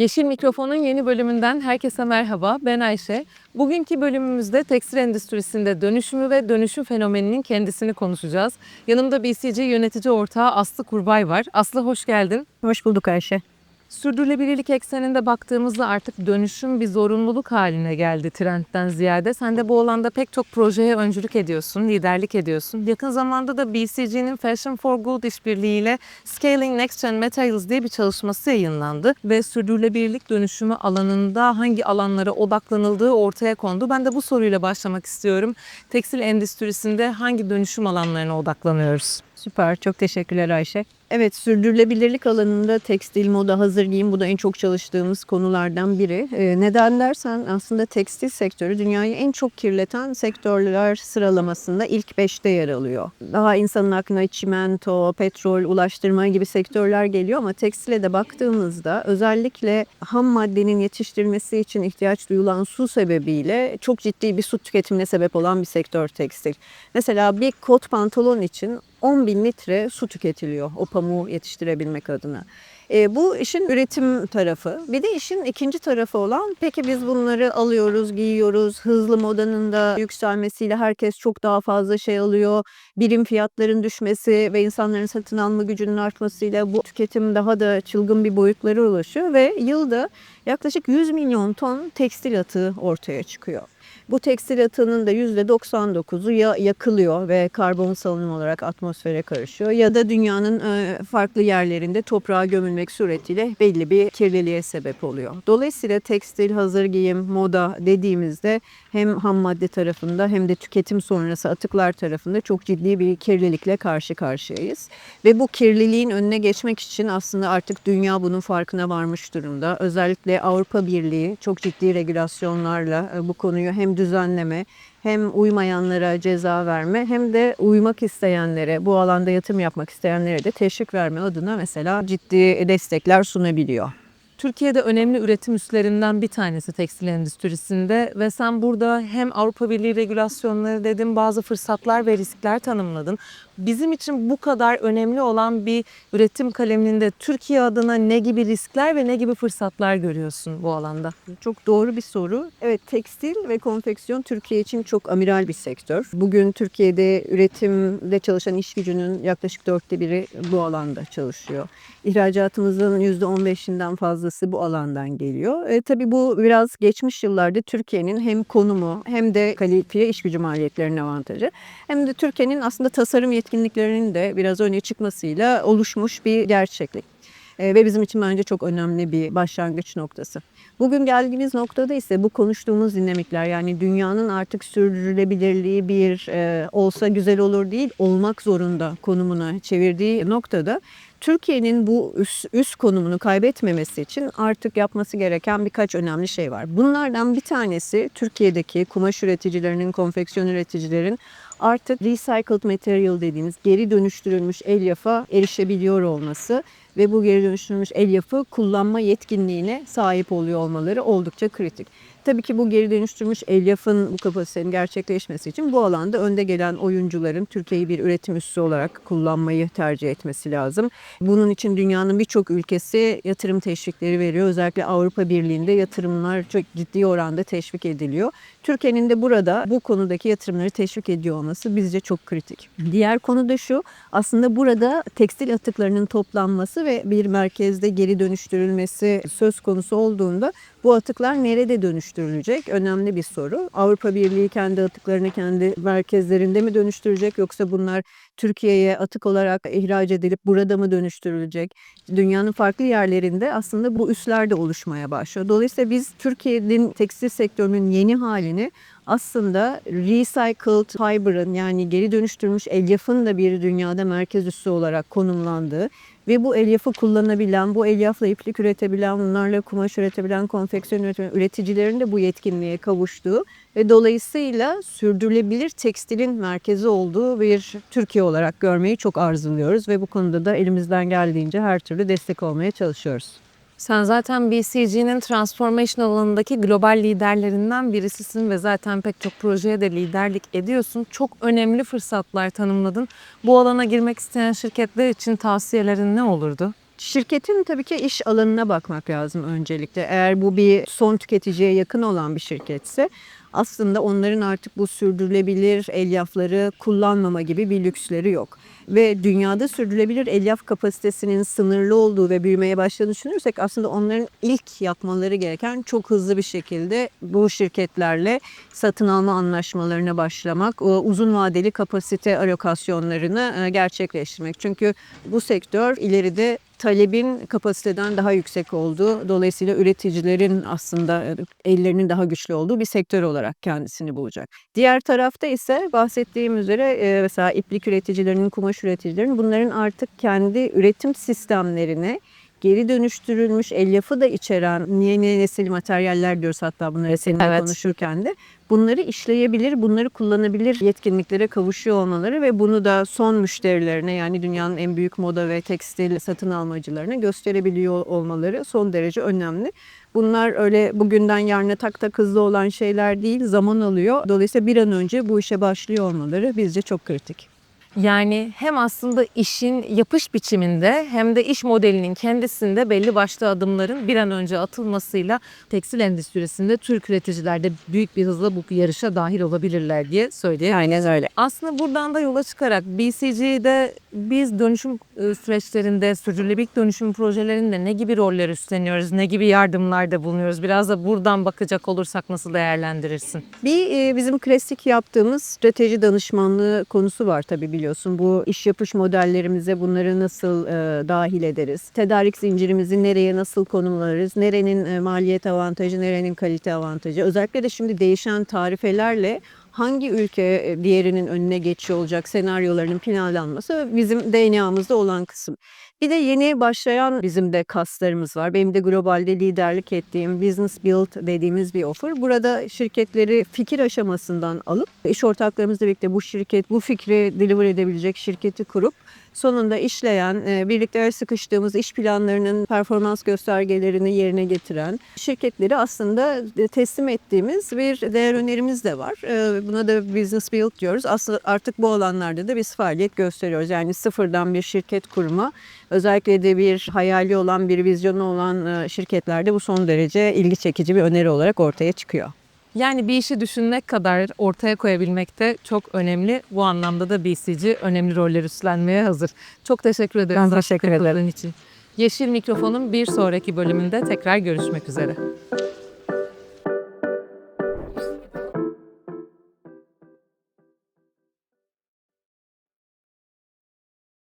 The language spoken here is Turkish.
Yeşil Mikrofon'un yeni bölümünden herkese merhaba. Ben Ayşe. Bugünkü bölümümüzde tekstil endüstrisinde dönüşümü ve dönüşüm fenomeninin kendisini konuşacağız. Yanımda BCG yönetici ortağı Aslı Kurbay var. Aslı hoş geldin. Hoş bulduk Ayşe. Sürdürülebilirlik ekseninde baktığımızda artık dönüşüm bir zorunluluk haline geldi trendten ziyade. Sen de bu alanda pek çok projeye öncülük ediyorsun, liderlik ediyorsun. Yakın zamanda da BCG'nin Fashion for Good işbirliğiyle Scaling Next Gen Materials diye bir çalışması yayınlandı. Ve sürdürülebilirlik dönüşümü alanında hangi alanlara odaklanıldığı ortaya kondu. Ben de bu soruyla başlamak istiyorum. Tekstil endüstrisinde hangi dönüşüm alanlarına odaklanıyoruz? Süper. Çok teşekkürler Ayşe. Evet, sürdürülebilirlik alanında tekstil, moda, hazır giyim bu da en çok çalıştığımız konulardan biri. Ee, neden dersen aslında tekstil sektörü dünyayı en çok kirleten sektörler sıralamasında ilk 5'te yer alıyor. Daha insanın aklına çimento, petrol, ulaştırma gibi sektörler geliyor ama tekstile de baktığımızda özellikle ham maddenin yetiştirilmesi için ihtiyaç duyulan su sebebiyle çok ciddi bir su tüketimine sebep olan bir sektör tekstil. Mesela bir kot pantolon için 10 bin litre su tüketiliyor o pamuğu yetiştirebilmek adına. E, bu işin üretim tarafı. Bir de işin ikinci tarafı olan peki biz bunları alıyoruz, giyiyoruz. Hızlı modanın da yükselmesiyle herkes çok daha fazla şey alıyor. Birim fiyatların düşmesi ve insanların satın alma gücünün artmasıyla bu tüketim daha da çılgın bir boyutlara ulaşıyor ve yılda yaklaşık 100 milyon ton tekstil atığı ortaya çıkıyor. Bu tekstil atığının da %99'u ya yakılıyor ve karbon salınım olarak atmosfere karışıyor ya da dünyanın e, farklı yerlerinde toprağa gömülmek suretiyle belli bir kirliliğe sebep oluyor. Dolayısıyla tekstil, hazır giyim, moda dediğimizde hem ham madde tarafında hem de tüketim sonrası atıklar tarafında çok ciddi bir kirlilikle karşı karşıyayız. Ve bu kirliliğin önüne geçmek için aslında artık dünya bunun farkına varmış durumda. Özellikle Avrupa Birliği çok ciddi regülasyonlarla e, bu konuyu hem düzenleme hem uymayanlara ceza verme hem de uymak isteyenlere, bu alanda yatırım yapmak isteyenlere de teşvik verme adına mesela ciddi destekler sunabiliyor. Türkiye'de önemli üretim üslerinden bir tanesi tekstil endüstrisinde ve sen burada hem Avrupa Birliği regülasyonları dedin, bazı fırsatlar ve riskler tanımladın. Bizim için bu kadar önemli olan bir üretim kaleminde Türkiye adına ne gibi riskler ve ne gibi fırsatlar görüyorsun bu alanda? Çok doğru bir soru. Evet tekstil ve konfeksiyon Türkiye için çok amiral bir sektör. Bugün Türkiye'de üretimde çalışan iş gücünün yaklaşık dörtte biri bu alanda çalışıyor. İhracatımızın %15'inden fazlası bu alandan geliyor. E, tabii bu biraz geçmiş yıllarda Türkiye'nin hem konumu hem de kalifiye iş gücü maliyetlerinin avantajı hem de Türkiye'nin aslında tasarım yetkinliklerinin de biraz öne çıkmasıyla oluşmuş bir gerçeklik. E, ve bizim için bence çok önemli bir başlangıç noktası. Bugün geldiğimiz noktada ise bu konuştuğumuz dinamikler yani dünyanın artık sürdürülebilirliği bir e, olsa güzel olur değil olmak zorunda konumuna çevirdiği noktada Türkiye'nin bu üst, üst konumunu kaybetmemesi için artık yapması gereken birkaç önemli şey var. Bunlardan bir tanesi Türkiye'deki kumaş üreticilerinin, konfeksiyon üreticilerin artık recycled material dediğimiz geri dönüştürülmüş elyafa erişebiliyor olması ve bu geri dönüştürülmüş elyafı kullanma yetkinliğine sahip oluyor olmaları oldukça kritik. Tabii ki bu geri dönüştürmüş elyafın bu kapasitenin gerçekleşmesi için bu alanda önde gelen oyuncuların Türkiye'yi bir üretim üssü olarak kullanmayı tercih etmesi lazım. Bunun için dünyanın birçok ülkesi yatırım teşvikleri veriyor. Özellikle Avrupa Birliği'nde yatırımlar çok ciddi oranda teşvik ediliyor. Türkiye'nin de burada bu konudaki yatırımları teşvik ediyor olması bizce çok kritik. Diğer konu da şu aslında burada tekstil atıklarının toplanması ve bir merkezde geri dönüştürülmesi söz konusu olduğunda bu atıklar nerede dönüştürülecek? Önemli bir soru. Avrupa Birliği kendi atıklarını kendi merkezlerinde mi dönüştürecek yoksa bunlar Türkiye'ye atık olarak ihraç edilip burada mı dönüştürülecek? Dünyanın farklı yerlerinde aslında bu üsler de oluşmaya başlıyor. Dolayısıyla biz Türkiye'nin tekstil sektörünün yeni halini aslında recycled fiber'ın yani geri dönüştürmüş elyafın da bir dünyada merkez üssü olarak konumlandığı ve bu elyafı kullanabilen, bu elyafla iplik üretebilen, bunlarla kumaş üretebilen, konfeksiyon üretebilen üreticilerin de bu yetkinliğe kavuştuğu ve dolayısıyla sürdürülebilir tekstilin merkezi olduğu bir Türkiye görmeyi çok arzuluyoruz ve bu konuda da elimizden geldiğince her türlü destek olmaya çalışıyoruz. Sen zaten BCG'nin transformation alanındaki global liderlerinden birisisin ve zaten pek çok projeye de liderlik ediyorsun. Çok önemli fırsatlar tanımladın. Bu alana girmek isteyen şirketler için tavsiyelerin ne olurdu? Şirketin tabii ki iş alanına bakmak lazım öncelikle. Eğer bu bir son tüketiciye yakın olan bir şirketse aslında onların artık bu sürdürülebilir elyafları kullanmama gibi bir lüksleri yok. Ve dünyada sürdürülebilir elyaf kapasitesinin sınırlı olduğu ve büyümeye başladığını düşünürsek aslında onların ilk yapmaları gereken çok hızlı bir şekilde bu şirketlerle satın alma anlaşmalarına başlamak, o uzun vadeli kapasite alokasyonlarını e, gerçekleştirmek. Çünkü bu sektör ileride talebin kapasiteden daha yüksek olduğu, dolayısıyla üreticilerin aslında e, ellerinin daha güçlü olduğu bir sektör olarak kendisini bulacak. Diğer tarafta ise bahsettiğim üzere e, mesela iplik üreticilerinin, kumaş üreticilerinin bunların artık kendi üretim sistemlerine geri dönüştürülmüş elyafı da içeren yeni nesil materyaller diyoruz hatta bunları seninle Evet. konuşurken de bunları işleyebilir, bunları kullanabilir yetkinliklere kavuşuyor olmaları ve bunu da son müşterilerine yani dünyanın en büyük moda ve tekstil satın almacılarına gösterebiliyor olmaları son derece önemli. Bunlar öyle bugünden yarına tak tak hızlı olan şeyler değil, zaman alıyor. Dolayısıyla bir an önce bu işe başlıyor olmaları bizce çok kritik. Yani hem aslında işin yapış biçiminde hem de iş modelinin kendisinde belli başlı adımların bir an önce atılmasıyla tekstil endüstrisinde Türk üreticiler de büyük bir hızla bu yarışa dahil olabilirler diye söyleyeyim. Aynen öyle. Aslında buradan da yola çıkarak BCG'de biz dönüşüm e, süreçlerinde, sürdürülebilirlik dönüşüm projelerinde ne gibi roller üstleniyoruz, ne gibi yardımlarda bulunuyoruz? Biraz da buradan bakacak olursak nasıl değerlendirirsin? Bir e, bizim klasik yaptığımız strateji danışmanlığı konusu var tabii biliyorsun. Bu iş yapış modellerimize bunları nasıl e, dahil ederiz? Tedarik zincirimizi nereye nasıl konumlarız? Nerenin maliyet avantajı, nerenin kalite avantajı? Özellikle de şimdi değişen tarifelerle hangi ülke e, diğerinin önüne geçiyor olacak senaryolarının planlanması bizim DNA'mızda olan kısım. Bir de yeni başlayan bizim de kaslarımız var. Benim de globalde liderlik ettiğim Business Build dediğimiz bir offer. Burada şirketleri fikir aşamasından alıp iş ortaklarımızla birlikte bu şirket, bu fikri deliver edebilecek şirketi kurup sonunda işleyen, e, birlikte el sıkıştığımız iş planlarının performans göstergelerini yerine getiren şirketleri aslında e, teslim ettiğimiz bir değer önerimiz de var. E, Buna da Business Build diyoruz. Aslında artık bu alanlarda da biz faaliyet gösteriyoruz. Yani sıfırdan bir şirket kurma, özellikle de bir hayali olan, bir vizyonu olan şirketlerde bu son derece ilgi çekici bir öneri olarak ortaya çıkıyor. Yani bir işi düşünmek kadar ortaya koyabilmek de çok önemli. Bu anlamda da BCG önemli roller üstlenmeye hazır. Çok teşekkür ederim. Ben teşekkür ederim. için. Yeşil Mikrofon'un bir sonraki bölümünde tekrar görüşmek üzere.